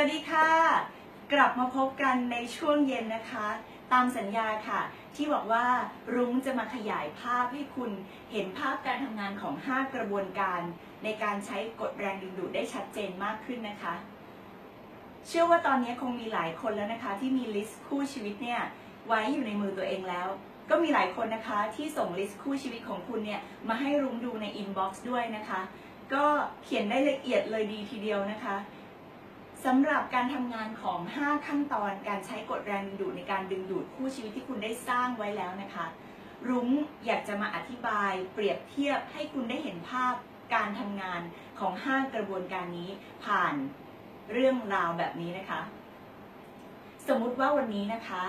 วัสดีค่ะ กลับมาพบกันในช่วงเย็นนะคะ ตามสัญญาค่ะ ที่บอกว่ารุ้งจะมาขยายภาพให้คุณเห็นภาพการทำงานของ 5 กระบวนการ ในการใช้กฎแรงดึงดูดได้ชัดเจนมากขึ้นนะคะ เชื่อว่าตอนนี้คงมีหลายคนแล้วนะคะ ที่มีลิสต์คู่ชีวิตเนี่ยไว้อยู่ในมือตัวเองแล้ว ก็มีหลายคนนะคะที่ส่งลิสต์คู่ชีวิตของคุณเนี่ยมาให้รุ้งดูในอินบ็อกซ์ด้วยนะคะ ก็เขียนได้ละเอียดเลยดีทีเดียวนะคะ สำหรับการทำงานของ 5 ขั้นตอนการใช้กฎแรงดึงดูดในการดึงดูดคู่ชีวิตที่คุณได้สร้างไว้แล้วนะคะ รุ้งอยากจะมาอธิบายเปรียบเทียบให้คุณได้เห็นภาพการทำงานของ 5 กระบวนการนี้ผ่านเรื่องราวแบบนี้นะคะ สมมุติว่าวันนี้นะคะ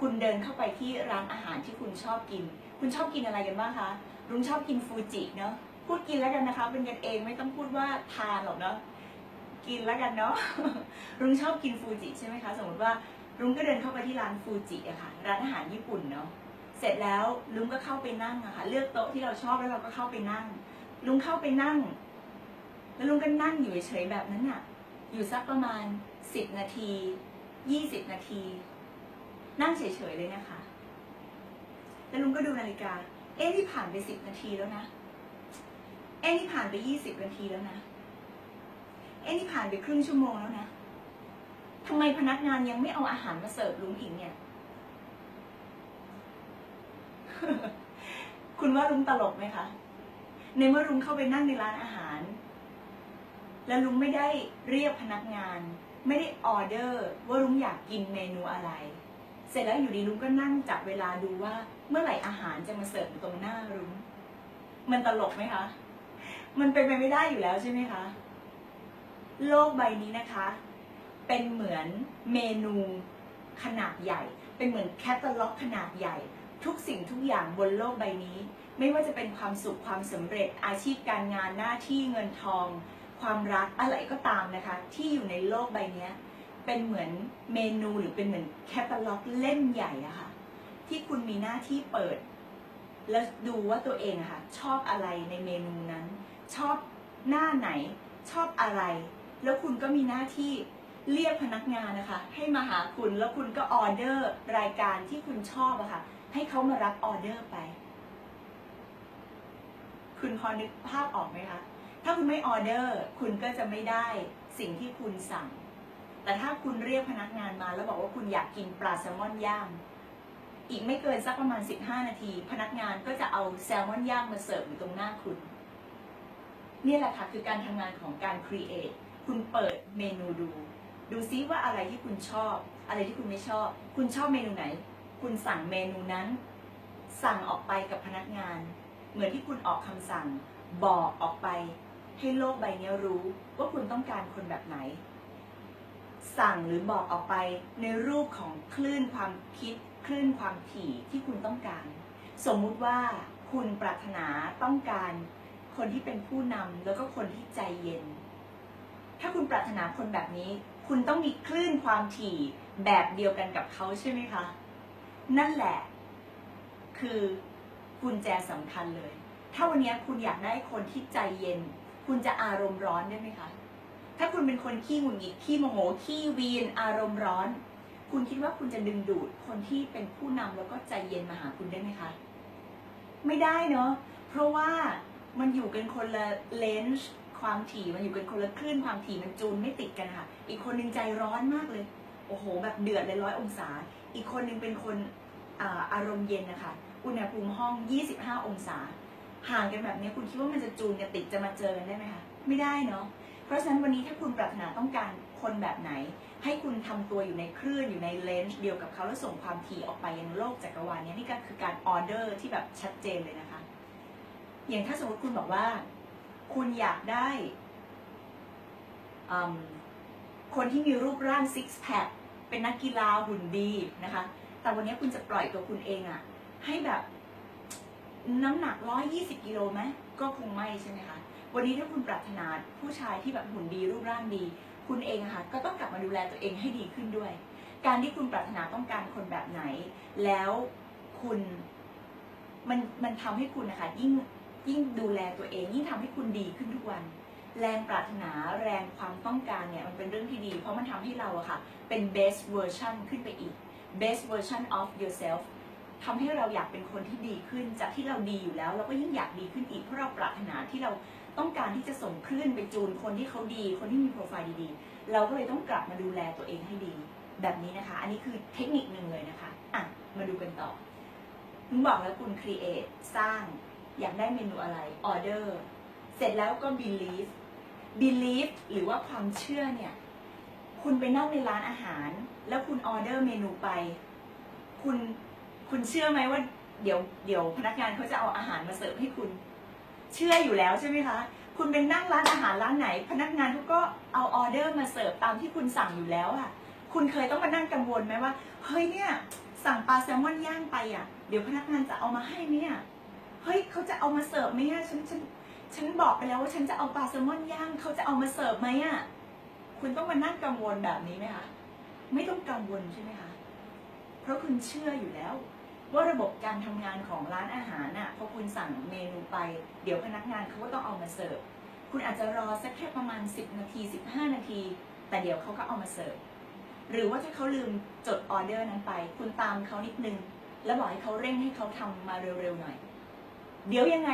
คุณเดินเข้าไปที่ร้านอาหารที่คุณชอบกิน คุณชอบกินอะไรกันบ้างคะ รุ้งชอบกินฟูจิเนาะพูดกินแล้วกันนะคะ เป็นกันเองไม่ต้องพูดว่าทานหรอกเนาะ กินแล้วกันเนาะรุ้งชอบกินฟูจิใช่ไหมคะ สมมติว่ารุ้งก็เดินเข้าไปที่ร้านฟูจิอะค่ะ ร้านอาหารญี่ปุ่นเนาะเสร็จแล้วลุงก็เข้าไปนั่งอะค่ะ เลือกโต๊ะที่เราชอบแล้วเราก็เข้าไปนั่ง ลุงเข้าไปนั่ง แล้วลุงก็นั่งอยู่เฉยๆแบบนั้นอะอยู่สักประมาณสิบนาทียี่สิบนาที นั่งเฉยๆเลยนะคะ แล้วลุงก็ดูนาฬิกา เอ๊ะนี่ผ่านไปสิบนาทีแล้วนะ เอ๊ะนี่ผ่านไปยี่สิบนาทีแล้วนะ เอ๊นี่ผ่านไปครึ่งชั่วโมงแล้วนะทำไมพนักงานยังไม่เอาอาหารมาเสิร์ฟลุงอีกเนี่ย คุณว่าลุงตลกไหมคะ ในเมื่อลุงเข้าไปนั่งในร้านอาหาร แล้วลุงไม่ได้เรียกพนักงาน ไม่ได้ออเดอร์ ว่าลุงอยากกินเมนูอะไร เสร็จแล้วอยู่ดีลุงก็นั่งจับเวลาดูว่า เมื่อไหร่อาหารจะมาเสิร์ฟตรงหน้าลุง มันตลกไหมคะ มันเป็นไปไม่ได้อยู่แล้วใช่ไหมคะ โลกใบนี้นะคะ เป็นเหมือนเมนูขนาดใหญ่ เป็นเหมือนแคตตาล็อกขนาดใหญ่ ทุกสิ่งทุกอย่างบนโลกใบนี้ ไม่ว่าจะเป็นความสุขความสำเร็จอาชีพการงานหน้าที่เงินทอง ความรักอะไรก็ตามนะคะ ที่อยู่ในโลกใบนี้เป็นเหมือนเมนูหรือเป็นเหมือนแคตตาล็อกเล่มใหญ่อะค่ะที่คุณมีหน้าที่เปิด แล้วดูว่าตัวเองอะค่ะชอบอะไรในเมนูนั้น ชอบหน้าไหนชอบอะไร แล้วคุณก็มีหน้าที่เรียกพนักงานนะคะ ให้มาหาคุณแล้วคุณก็ออเดอร์รายการที่คุณชอบอะค่ะ ให้เขามารับออเดอร์ไป คุณพอนึกภาพออกไหมคะถ้าคุณไม่ออเดอร์ คุณก็จะไม่ได้สิ่งที่คุณสั่ง แต่ถ้าคุณเรียกพนักงานมา แล้วบอกว่าคุณอยากกินปลาแซลมอนย่าง อีกไม่เกินสักประมาณ 15 นาที พนักงานก็จะเอาแซลมอนย่างมาเสิร์ฟอยู่ตรงหน้าคุณ นี่แหละค่ะคือการทำงานของการ create คุณเปิดเมนูดู ดูซิว่าอะไรที่คุณชอบ อะไรที่คุณไม่ชอบ คุณชอบเมนูไหน คุณสั่งเมนูนั้น สั่งออกไปกับพนักงาน เหมือนที่คุณออกคำสั่ง บอกออกไป ให้โลกใบนี้รู้ว่าคุณต้องการคนแบบไหน สั่งหรือบอกออกไปในรูปของคลื่นความคิด คลื่นความถี่ที่คุณต้องการ สมมุติว่าคุณปรารถนาต้องการคนที่เป็นผู้นำแล้วก็คนที่ใจเย็น ถ้าคุณปรารถนาคนแบบนี้ คุณต้องมีคลื่นความถี่แบบเดียวกันกับเขาใช่ไหมคะ นั่นแหละ คือกุญแจสำคัญเลย ถ้าวันนี้คุณอยากได้คนที่ใจเย็น คุณจะอารมณ์ร้อนได้ไหมคะ ถ้าคุณเป็นคนขี้หงุดหงิดขี้โมโหขี้วีนอารมณ์ร้อน คุณคิดว่าคุณจะดึงดูดคนที่เป็นผู้นำแล้วก็ใจเย็นมาหาคุณได้ไหมคะ ไม่ได้เนาะเพราะว่ามันอยู่กันคนละเลนส์ ความถี่มันอยู่กันคนละคลื่นความถี่มันจูนไม่ติดกันค่ะ อีกคนหนึงใจร้อนมากเลย โอ้โห แบบเดือดเลยร้อยองศา อีกคนหนึงเป็นคนอารมณ์เย็นนะคะ อุณหภูมิห้อง 25 องศา ห่างกันแบบนี้คุณคิดว่ามันจะจูนกันติดจะมาเจอกันได้ไหมคะ ไม่ได้เนาะ เพราะฉะนั้นวันนี้ถ้าคุณปรารถนาต้องการคนแบบไหน ให้คุณทำตัวอยู่ในคลื่นอยู่ในเลนส์เดียวกับเขาแล้วส่งความถี่ออกไปยังโลกจักรวาลนี้นี่ก็คือการออเดอร์ที่แบบชัดเจนเลยนะคะ อย่างถ้าสมมติคุณบอกว่า คุณอยากได้ คนที่มีรูปร่างซิกแพคเป็นนักกีฬาหุ่นดีนะคะ แต่วันนี้คุณจะปล่อยตัวคุณเองอะให้แบบน้ำหนัก120กิโลไหมก็คงไม่ใช่ไหมคะ วันนี้ถ้าคุณปรารถนาผู้ชายที่แบบหุ่นดีรูปร่างดี คุณเองอะค่ะก็ต้องกลับมาดูแลตัวเองให้ดีขึ้นด้วย การที่คุณปรารถนาต้องการคนแบบไหน แล้วคุณมันมันทำให้คุณนะคะยิ่ง ยิ่งดูแลตัวเองยิ่งทำให้คุณดีขึ้นทุกวัน แรงปรารถนาแรงความต้องการเนี่ยมันเป็นเรื่องที่ดี เพราะมันทำให้เราอะค่ะ เป็น best version ขึ้นไปอีก best version of yourself ทำให้เราอยากเป็นคนที่ดีขึ้น จากที่เราดีอยู่แล้ว เราก็ยิ่งอยากดีขึ้นอีกเพราะเราปรารถนาที่เราต้องการที่จะส่งคลื่นไปจูนคนที่เขาดี คนที่มีโปรไฟล์ดีๆ เราก็เลยต้องกลับมาดูแลตัวเองให้ดี แบบนี้นะคะ อันนี้คือเทคนิคหนึ่งเลยนะคะ อะ มาดูกันต่อคุณบอกแล้วคุณ create สร้าง อยากได้เมนูอะไร order เสร็จแล้วก็ believe believe หรือว่าความเชื่อเนี่ย คุณไปนั่งในร้านอาหาร แล้วคุณออเดอร์เมนูไป คุณคุณเชื่อไหมว่าเดี๋ยวเดี๋ยวพนักงานเขาจะเอาอาหารมาเสิร์ฟให้คุณ เชื่ออยู่แล้วใช่ไหมคะ คุณเป็นนั่งร้านอาหารร้านไหน พนักงานเขาก็เอาออเดอร์มาเสิร์ฟตามที่คุณสั่งอยู่แล้วอะคุณเคยต้องมานั่งกังวลไหมว่าเฮ้ยเนี่ย สั่งปลาแซลมอนย่างไปอะเดี๋ยวพนักงานจะเอามาให้เนี่ย เฮ้ยเขาจะเอามาเสิร์ฟไหมอะฉันฉันฉันบอกไปแล้วว่าฉันจะเอาปลาแซลมอนย่างเขาจะเอามาเสิร์ฟไหมอะคุณต้องมานั่งกังวลแบบนี้ไหมคะไม่ต้องกังวลใช่ไหมคะเพราะคุณเชื่ออยู่แล้ว ว่าระบบการทำงานของร้านอาหารน่ะพอคุณสั่งเมนูไป เดี๋ยวพนักงานเขาก็ต้องเอามาเสิร์ฟคุณอาจจะรอสักแค่ประมาณ 10 นาที 15 นาที แต่เดี๋ยวเขาก็เอามาเสิร์ฟหรือว่าถ้าเขาลืมจดออเดอร์นั้นไป คุณตามเขานิดนึง แล้วบอกให้เขาเร่งให้เขาทำมาเร็วๆหน่อย เดี๋ยวยังไง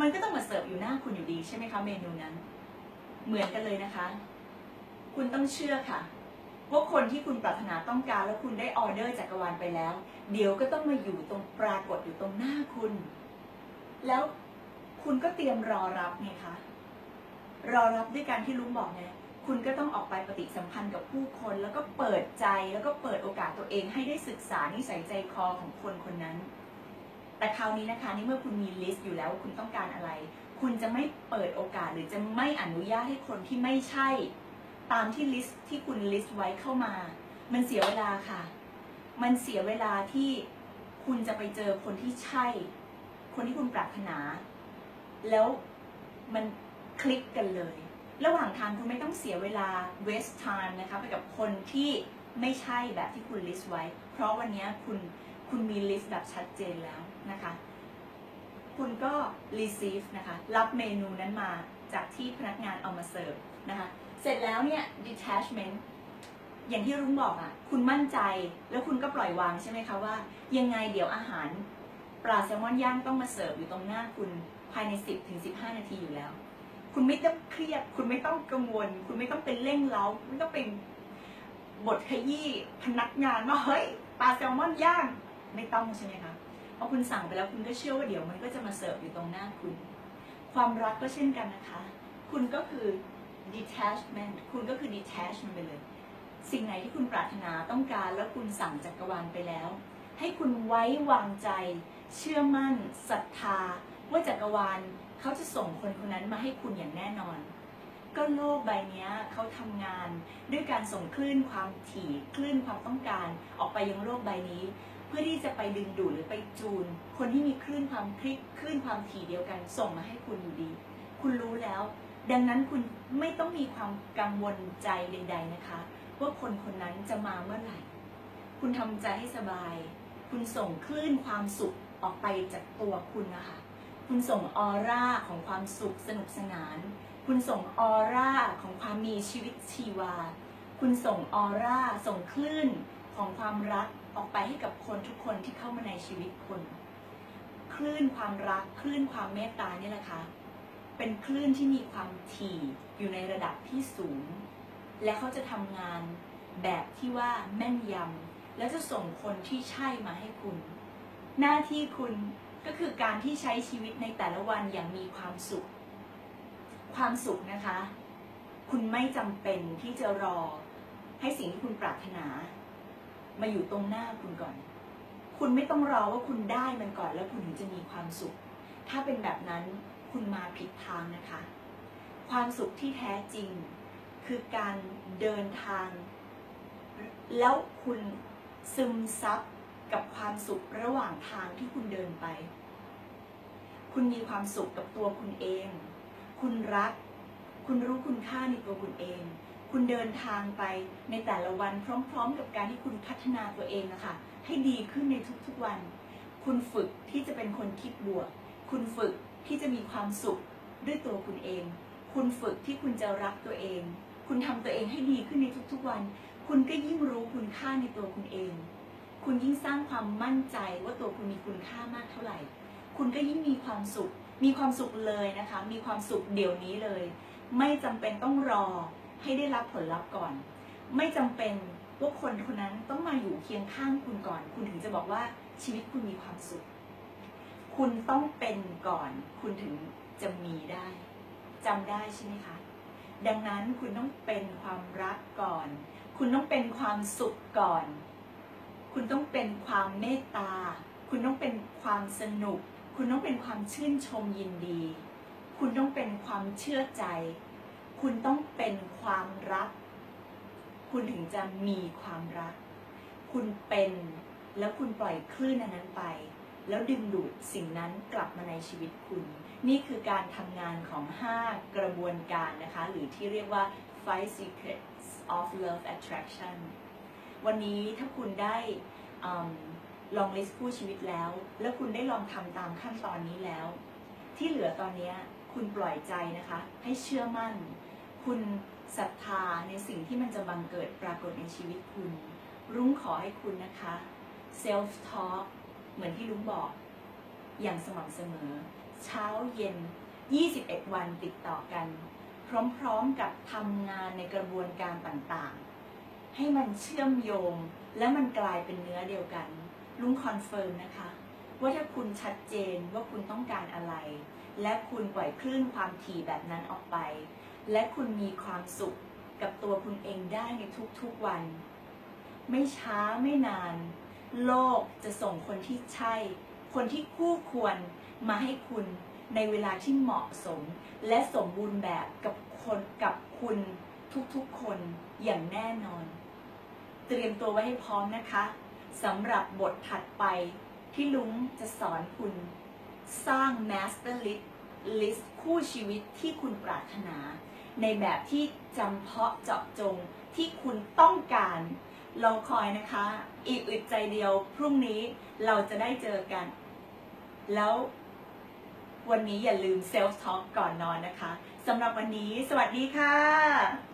มันก็ต้องมาเสิร์ฟอยู่หน้าคุณอยู่ดีใช่ไหมคะเมนูนั้น เหมือนกันเลยนะคะ คุณต้องเชื่อค่ะว่าคนที่คุณปรารถนาต้องการแล้วคุณได้ออเดอร์จักรวาลไปแล้ว เดี๋ยวก็ต้องมาอยู่ตรงปรากฏอยู่ตรงหน้าคุณ แล้วคุณก็เตรียมรอรับไงคะรอรับด้วยการที่ลุงบอกไงคุณก็ต้องออกไปปฏิสัมพันธ์กับผู้คนแล้วก็เปิดใจแล้วก็เปิดโอกาสตัวเองให้ได้ศึกษานิสัยใจคอของคนคนนั้น แต่คราวนี้นะคะนี่เมื่อคุณมีลิสต์อยู่แล้วว่าคุณต้องการอะไร คุณจะไม่เปิดโอกาสหรือจะไม่อนุญาตให้คนที่ไม่ใช่ ตามที่ลิสต์ที่คุณลิสต์ไว้เข้ามา มันเสียเวลาค่ะ มันเสียเวลาที่คุณจะไปเจอคนที่ใช่ คนที่คุณปรารถนา แล้วมันคลิกกันเลย ระหว่างทางคุณไม่ต้องเสียเวลา waste time นะคะไปกับคนที่ไม่ใช่แบบที่คุณลิสต์ไว้ เพราะวันนี้คุณ คุณมีลิสต์แบบชัดเจนแล้วนะคะ คุณก็ receive นะคะ รับเมนูนั้นมาจากที่พนักงานเอามาเสิร์ฟนะคะ เสร็จแล้วเนี่ย detachment อย่างที่รุ้งบอกอะ่ะ คุณมั่นใจแล้วคุณก็ปล่อยวางใช่ไหมคะว่า ยังไงเดี๋ยวอาหารปลาแซลมอนย่างต้องมาเสิร์ฟอยู่ตรงหน้าคุณภายใน 10ถึง15 นาทีอยู่แล้ว คุณไม่ต้องเครียด คุณไม่ต้องกังวล คุณไม่ต้องเป็นเร่งเร้าไม่ต้องเป็นบทขยี้พนักงานว่าเฮ้ยปลาแซลมอนย่าง ไม่ต้องใช่ไหมคะพอคุณสั่งไปแล้วคุณก็เชื่อว่าเดี๋ยวมันก็จะมาเสิร์ฟอยู่ตรงหน้าคุณ ความรักก็เช่นกันนะคะ คุณก็คือ detachment คุณก็คือ detachment ไปเลย สิ่งไหนที่คุณปรารถนาต้องการแล้วคุณสั่งจักรวาลไปแล้ว ให้คุณไว้วางใจ เชื่อมั่นศรัทธา ว่าจักรวาลเขาจะส่งคนคนนั้นมาให้คุณอย่างแน่นอน ก็โลกใบนี้เขาทำงาน ด้วยการส่งคลื่นความถี่คลื่นความต้องการออกไปยังโลกใบนี้ เพื่อที่จะไปดึงดูดหรือไปจูน คนที่มีคลื่นความคลิกคลื่นความถี่เดียวกัน ส่งมาให้คุณอยู่ดี คุณรู้แล้ว ดังนั้นคุณไม่ต้องมีความกังวลใจใด ๆนะคะ ว่าคนคนนั้นจะมาเมื่อไหร่ คุณทำใจให้สบาย คุณส่งคลื่นความสุขออกไปจากตัวคุณนะคะ คุณส่งออร่าของความสุขสนุกสนาน คุณส่งออร่าของความมีชีวิตชีวา คุณส่งออร่าส่งคลื่นของความรัก ออกไปให้กับคนทุกคนที่เข้ามาในชีวิตคุณ คลื่นความรักคลื่นความเมตตาเนี่ยแหละค่ะเป็นคลื่นที่มีความถี่อยู่ในระดับที่สูง และเขาจะทำงานแบบที่ว่าแม่นยำแล้วจะส่งคนที่ใช่มาให้คุณ หน้าที่คุณก็คือการที่ใช้ชีวิตในแต่ละวันอย่างมีความสุข ความสุขนะคะ คุณไม่จำเป็นที่จะรอให้สิ่งที่คุณปรารถนา มาอยู่ตรงหน้าคุณก่อน คุณไม่ต้องรอว่าคุณได้มันก่อนแล้วคุณถึงจะมีความสุข ถ้าเป็นแบบนั้นคุณมาผิดทางนะคะ ความสุขที่แท้จริง คือการเดินทาง แล้วคุณซึมซับกับความสุขระหว่างทางที่คุณเดินไป คุณมีความสุขกับตัวคุณเอง คุณรัก คุณรู้คุณค่าในตัวคุณเอง คุณเดินทางไปในแต่ละวันพร้อม ๆ กับการที่คุณพัฒนาตัวเองนะคะให้ดีขึ้นในทุกๆวัน คุณฝึกที่จะเป็นคนคิดบวก คุณฝึกที่จะมีความสุขด้วยตัวคุณเอง คุณฝึกที่คุณจะรักตัวเอง คุณทำตัวเองให้ดีขึ้นในทุกๆวัน คุณก็ยิ่งรู้คุณค่าในตัวคุณเอง คุณยิ่งสร้างความมั่นใจว่าตัวคุณมีคุณค่ามากเท่าไหร่ คุณก็ยิ่งมีความสุข มีความสุขเลยนะคะ มีความสุขเดี๋ยวนี้เลย ไม่จำเป็นต้องรอ ให้ได้รับผลลัพธ์ก่อน ไม่จำเป็นว่าคนคนนั้นต้องมาอยู่เคียงข้างคุณก่อน คุณถึงจะบอกว่าชีวิตคุณมีความสุข คุณต้องเป็นก่อน คุณถึงจะมีได้จำได้ใช่ไหมคะ ดังนั้นคุณต้องเป็นความรักก่อน คุณต้องเป็นความสุขก่อน คุณต้องเป็นความเมตตา คุณต้องเป็นความสนุก คุณต้องเป็นความชื่นชมยินดี คุณต้องเป็นความเชื่อใจ คุณต้องเป็นความรัก คุณถึงจะมีความรัก คุณเป็นแล้วคุณปล่อยคลื่นนั้นไป แล้วดึงดูดสิ่งนั้นกลับมาในชีวิตคุณ นี่คือการทำงานของ 5 กระบวนการนะคะ หรือที่เรียกว่า five secrets of love attraction วันนี้ถ้าคุณได้อลองลิสต์คู่ชีวิตแล้ว แล้วคุณได้ลองทำตามขั้นตอนนี้แล้ว ที่เหลือตอนนี้คุณปล่อยใจนะคะ ให้เชื่อมั่น คุณศรัทธาในสิ่งที่มันจะบังเกิดปรากฏในชีวิตคุณ รุ้งขอให้คุณนะคะ self talk เหมือนที่ลุงบอก อย่างสม่ำเสมอ เช้าเย็น 21 วันติดต่อกัน พร้อมๆกับทำงานในกระบวนการต่างๆ ให้มันเชื่อมโยง และมันกลายเป็นเนื้อเดียวกัน ลุงคอนเฟิร์มนะคะ ว่าถ้าคุณชัดเจนว่าคุณต้องการอะไร และคุณปล่อยคลื่นความถี่แบบนั้นออกไป และคุณมีความสุขกับตัวคุณเองได้ในทุกๆวัน ไม่ช้าไม่นาน โลกจะส่งคนที่ใช่ คนที่คู่ควรมาให้คุณในเวลาที่เหมาะสม และสมบูรณ์แบบกับคนกับคุณทุกๆคนอย่างแน่นอน เตรียมตัวไว้ให้พร้อมนะคะสำหรับบทถัดไปที่ลุงจะสอนคุณ สร้าง Master List ลิสต์คู่ชีวิตที่คุณปรารถนา ในแบบที่จำเพาะเจาะจงที่คุณต้องการรอคอยนะคะ อีกอึดใจเดียวพรุ่งนี้เราจะได้เจอกัน แล้ววันนี้อย่าลืมเซลฟ์ท็อกก่อนนอนนะคะสำหรับวันนี้ สวัสดีค่ะ